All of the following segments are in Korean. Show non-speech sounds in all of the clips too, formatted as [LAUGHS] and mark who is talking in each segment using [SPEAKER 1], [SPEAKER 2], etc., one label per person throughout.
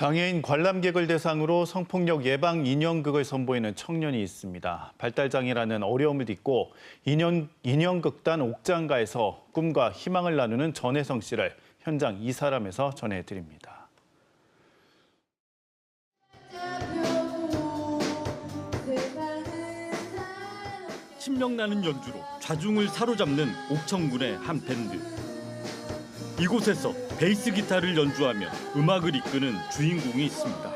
[SPEAKER 1] 장애인 관람객을 대상으로 성폭력 예방 인형극을 선보이는 청년이 있습니다. 발달장애라는 어려움을 딛고 인형, 인형극단 옥장가에서 꿈과 희망을 나누는 전혜성 씨를 현장 이 사람에서 전해드립니다.
[SPEAKER 2] 신명나는 연주로 좌중을 사로잡는 옥천군의 한 밴드. 이곳에서 베이스 기타를 연주하며 음악을 이끄는 주인공이 있습니다.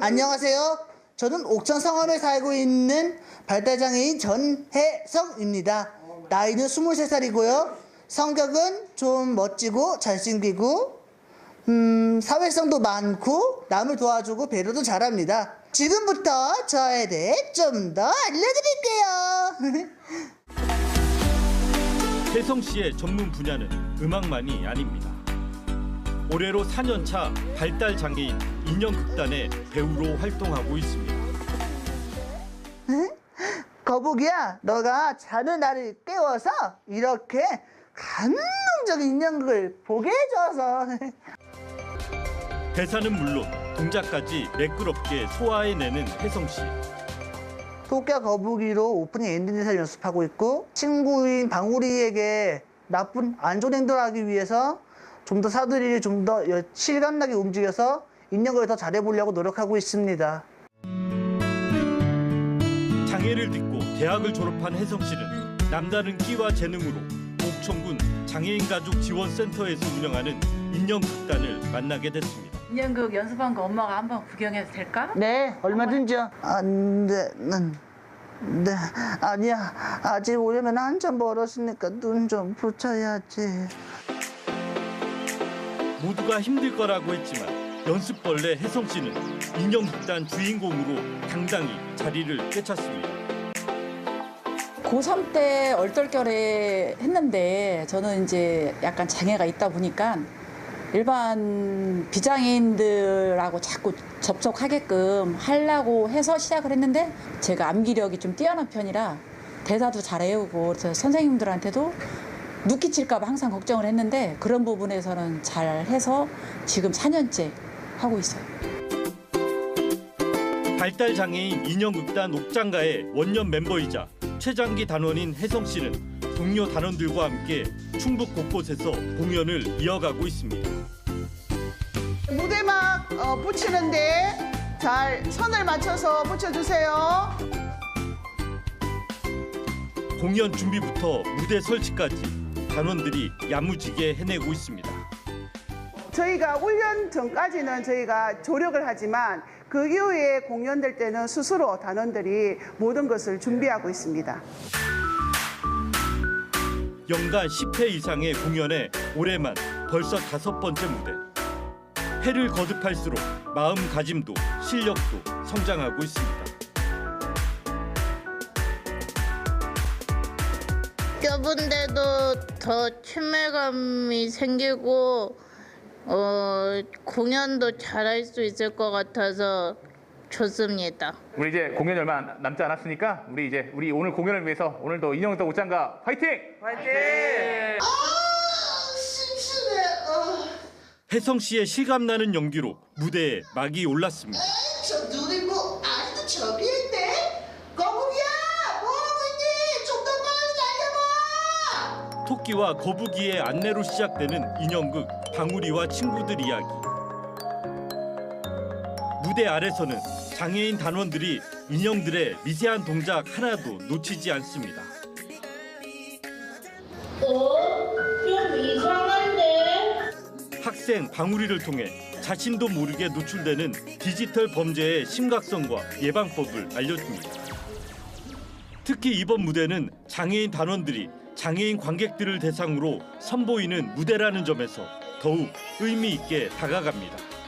[SPEAKER 3] 안녕하세요. 저는 옥천 성원에 살고 있는 발달장애인 전혜성입니다. 나이는 23살이고요. 성격은 좀 멋지고 잘생기고 음, 사회성도 많고 남을 도와주고 배려도 잘합니다. 지금부터 저에 대해 좀 더 알려드릴게요. [LAUGHS]
[SPEAKER 2] 혜성 씨의 전문 분야는 음악만이 아닙니다. 올해로 4년차 발달 장애인 인형극단의 배우로 활동하고 있습니다.
[SPEAKER 3] 거북이야, 너가 자는 나를 깨워서 이렇게 감동적인 인형극을 보게 해줘서
[SPEAKER 2] 대사는 물론 동작까지 매끄럽게 소화해내는 혜성 씨.
[SPEAKER 3] 토끼와 거북이로 오프닝 엔딩 대사를 연습하고 있고 친구인 방울이에게 나쁜 안 좋은 행동을 하기 위해서 좀 더 사투리를 좀 더 실감나게 움직여서 인형을 더 잘해보려고 노력하고 있습니다.
[SPEAKER 2] 장애를 딛고 대학을 졸업한 혜성 씨는 남다른 끼와 재능으로 옥천군 장애인 가족 지원센터에서 운영하는 인형극단을 만나게 됐습니다.
[SPEAKER 4] 인형극 연습한 거 엄마가 한번 구경해도 될까?
[SPEAKER 3] 네, 얼마든지요. 안 돼, 난, 네, 아니야. 아직 오려면 한참 멀었으니까 눈 좀 붙여야지.
[SPEAKER 2] 모두가 힘들 거라고 했지만 연습벌레 혜성 씨는 인형극단 주인공으로 당당히 자리를 꿰찼습니다.
[SPEAKER 4] 고3 때 얼떨결에 했는데 저는 이제 약간 장애가 있다 보니까 일반 비장애인들하고 자꾸 접촉하게끔 하려고 해서 시작을 했는데 제가 암기력이 좀 뛰어난 편이라 대사도 잘 외우고 그래서 선생님들한테도 누끼칠까봐 항상 걱정을 했는데 그런 부분에서는 잘 해서 지금 4년째 하고 있어요.
[SPEAKER 2] 발달 장애인 인형극단 옥장가의 원년 멤버이자 최장기 단원인 혜성 씨는 동료 단원들과 함께 충북 곳곳에서 공연을 이어가고 있습니다.
[SPEAKER 5] 무대막 어, 붙이는데 잘 선을 맞춰서 붙여주세요.
[SPEAKER 2] 공연 준비부터 무대 설치까지 단원들이 야무지게 해내고 있습니다.
[SPEAKER 5] 저희가 훈련 전까지는 저희가 조력을 하지만 그 이후에 공연될 때는 스스로 단원들이 모든 것을 준비하고 있습니다.
[SPEAKER 2] 연간 10회 이상의 공연에 올해만 벌써 다섯 번째 무대. 해를 거듭할수록 마음가짐도 실력도 성장하고 있습니다.
[SPEAKER 6] 껴본데도 더 친밀감이 생기고 어, 공연도 잘할 수 있을 것 같아서 좋습니다.
[SPEAKER 7] 우리 이제 공연이 얼마 안- 남지 않았으니까 우리 이제 우리 오늘 공연을 위해서 오늘도 인형극단 옷장가 화이팅!
[SPEAKER 3] 심심해. 어,
[SPEAKER 2] 혜성 씨의 실감나는 연기로 무대에 막이 올랐습니다.
[SPEAKER 3] 저 눈이 뭐 아직도 저기 있네. 거북이야, 뭐하고 있니? 좀 더 빨리 달려봐.
[SPEAKER 2] 토끼와 거북이의 안내로 시작되는 인형극 방울이와 친구들 이야기. 무대 아래서는 장애인 단원들이 인형들의 미세한 동작 하나도 놓치지 않습니다. 학생 방울이를 통해 자신도 모르게 노출되는 디지털 범죄의 심각성과 예방법을 알려줍니다. 특히 이번 무대는 장애인 단원들이 장애인 관객들을 대상으로 선보이는 무대라는 점에서 더욱 의미 있게 다가갑니다.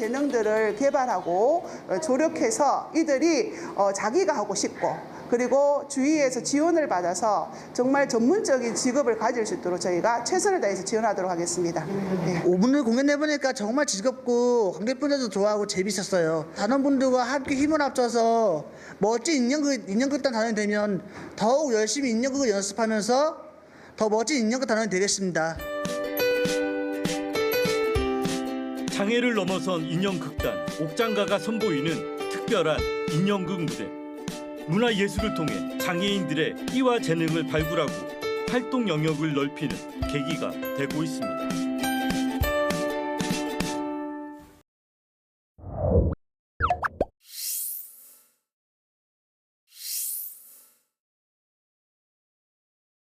[SPEAKER 5] 재능들을 개발하고 어, 조력해서 이들이 어, 자기가 하고 싶고 그리고 주위에서 지원을 받아서 정말 전문적인 직업을 가질 수 있도록 저희가 최선을 다해서 지원하도록 하겠습니다. 네.
[SPEAKER 3] 5분을 공연 해보니까 정말 즐겁고 관객분들도 좋아하고 재밌었어요. 단원분들과 함께 힘을 합쳐서 멋진 인형극, 인형극단 단원이 되면 더욱 열심히 인형극을 연습하면서 더 멋진 인형극 단원이 되겠습니다.
[SPEAKER 2] 장애를 넘어선 인형극단 옥장가가 선보이는 특별한 인형극 무대. 문화예술을 통해 장애인들의 끼와 재능을 발굴하고 활동 영역을 넓히는 계기가 되고 있습니다.